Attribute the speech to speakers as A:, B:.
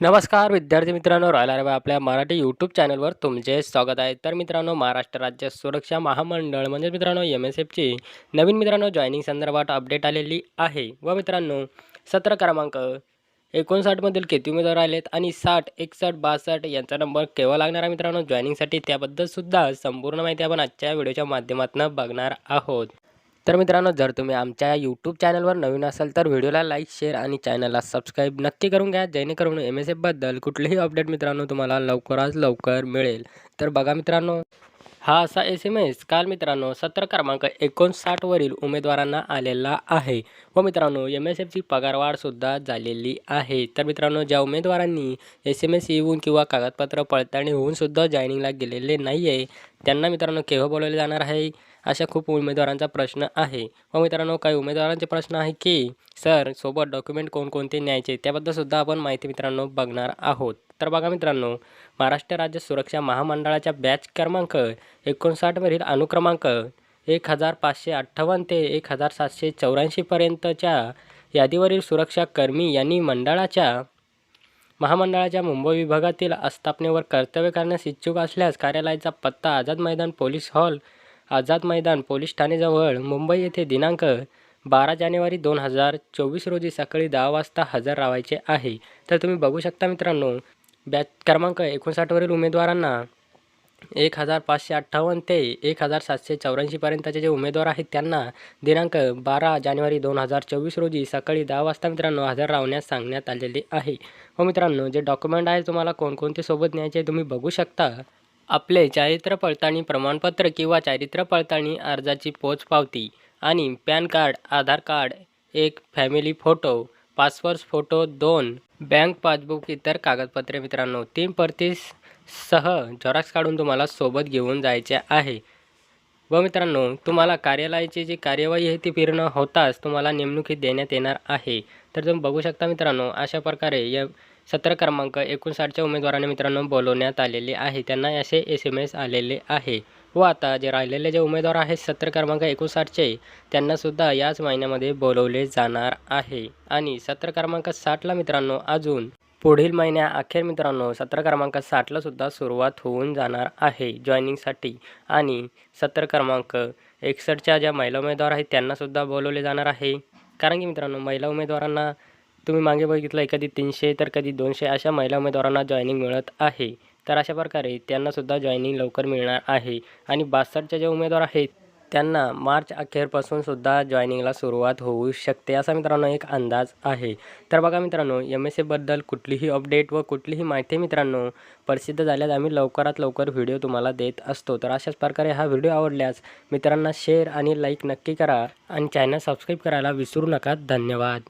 A: नमस्कार विद्यार्थी मित्रांनो. रॉयल आरबा आपल्या मराठी यूट्यूब चॅनलवर तुमचे स्वागत आहे. तर मित्रांनो महाराष्ट्र राज्य सुरक्षा महामंडळ म्हणजे मित्रांनो एम एस एफची नवीन मित्रांनो जॉईनिंग संदर्भात अपडेट आलेली आहे. व मित्रांनो सत्र क्रमांक एकोणसाठमधील किती उमेदवार आलेत आणि साठ एकसष्ट बासष्ट यांचा नंबर केव्हा लागणार आहे मित्रांनो? जॉईनिंगसाठी त्याबद्दलसुद्धा संपूर्ण माहिती आपण आजच्या व्हिडिओच्या माध्यमातून बघणार आहोत. तर मित्रांनो जर तुम्ही आमच्या यूट्यूब चॅनलवर नवीन असाल तर व्हिडिओला लाईक शेअर आणि चॅनलला सबस्क्राईब नक्की करून घ्या जेणेकरून एम एस एफबद्दल कुठलेही अपडेट मित्रांनो तुम्हाला लवकरात लवकर मिळेल. तर बघा मित्रांनो हा असा एस एम एस काल मित्रांनो सत्र क्रमांक एकोणसाठवरील उमेदवारांना आलेला आहे. व मित्रांनो एम एस एफची पगारवाढसुद्धा झालेली आहे. तर मित्रांनो ज्या उमेदवारांनी एस एम एस येऊन किंवा कागदपत्र पडताळणी होऊनसुद्धा जॉईनिंगला गेलेले नाही आहे त्यांना मित्रांनो केव्हा बोलवले जाणार आहे? अशा खूप उमेदवारांचा प्रश्न आहे. व मित्रांनो काही उमेदवारांचे प्रश्न आहे की सर सोबत डॉक्युमेंट कोणकोणते न्यायचे त्याबद्दलसुद्धा आपण माहिती मित्रांनो बघणार आहोत. तर बघा मित्रांनो महाराष्ट्र राज्य सुरक्षा महामंडळाच्या बॅच क्रमांक एकोणसाठवरील अनुक्रमांक एक हजार पाचशे अठ्ठावन्न ते एक हजार सातशे चौऱ्याऐंशीपर्यंतच्या यादीवरील सुरक्षा कर्मी यांनी मंडळाच्या महामंडळाच्या मुंबई विभागातील आस्थापनेवर कर्तव्य करण्यास इच्छुक असल्यास कार्यालयाचा पत्ता Azad Maidan police hall Azad Maidan police ठाणेजवळ Mumbai येथे दिनांक बारा जानेवारी दोन हजार चोवीस रोजी सकाळी दहा वाजता हजर राहायचे आहे. तर तुम्ही बघू शकता मित्रांनो बॅच क्रमांक एकोणसाठवरील उमेदवारांना एक हजार पाचशे अठ्ठावन्न ते एक हजार सातशे चौऱ्याऐंशीपर्यंतचे जे उमेदवार आहेत त्यांना दिनांक बारा जानेवारी दोन हजार चोवीस रोजी सकाळी दहा वाजता मित्रांनो हजर राहण्यास सांगण्यात आलेले आहे. व मित्रांनो जे डॉक्युमेंट आहे तुम्हाला कोणकोणते सोबत न्यायचे तुम्ही बघू शकता. आपले चारित्र्य पडताळणी प्रमाणपत्र किंवा चारित्र्य पडताळणी अर्जाची पोचपावती आणि पॅन कार्ड आधार कार्ड एक फॅमिली फोटो पासपोर्ट फोटो दोन बँक पासबुक इतर कागदपत्रे मित्रांनो तीन परतीस सह झेरॉक्स काढून तुम्हाला सोबत घेऊन जायचे आहे. व मित्रांनो तुम्हाला कार्यालयाची जी कार्यवाही आहे ती पूर्ण होताच तुम्हाला नेमणुकीत देण्यात येणार आहे. तर तुम्ही बघू शकता मित्रांनो अशा प्रकारे या सत्र क्रमांक एकोणसाठच्या उमेदवारांना मित्रांनो बोलवण्यात आलेले आहे. त्यांना असे एस एम एस आलेले आहे. व आता जे राहिलेले जे उमेदवार आहेत सत्र क्रमांक एकोणसाठचे त्यांनासुद्धा याच महिन्यामध्ये बोलवले जाणार आहे. आणि सत्र क्रमांक साठला मित्रांनो अजून पुढील महिन्या अखेर मित्रांनो सत्र क्रमांक साठला सुद्धा सुरुवात होऊन जाणार आहे जॉईनिंगसाठी आणि सत्र क्रमांक एकसष्टच्या ज्या महिला उमेदवार आहेत त्यांनासुद्धा बोलवले जाणार आहे. कारण की मित्रांनो महिला उमेदवारांना तुम्ही मागे बघितलं आहे कधी तीनशे तर कधी दोनशे अशा महिला उमेदवारांना जॉईनिंग मिळत आहे. तर अशा प्रकारे त्यांनासुद्धा जॉईनिंग लवकर मिळणार आहे. आणि बासष्टच्या जे उमेदवार आहेत त्यांना मार्च अखेरपासून सुद्धा जॉईनिंगला सुरुवात होऊ शकते असा मित्रांनो एक अंदाज आहे. तर बघा मित्रांनो एम एस एबद्दल कुठलीही अपडेट व कुठलीही माहिती मित्रांनो प्रसिद्ध झाल्यास आम्ही लवकरात लवकर व्हिडिओ तुम्हाला देत असतो. तर अशाच प्रकारे हा व्हिडिओ आवडल्यास मित्रांना शेअर आणि लाईक नक्की करा आणि चॅनल सबस्क्राईब करायला विसरू नका. धन्यवाद.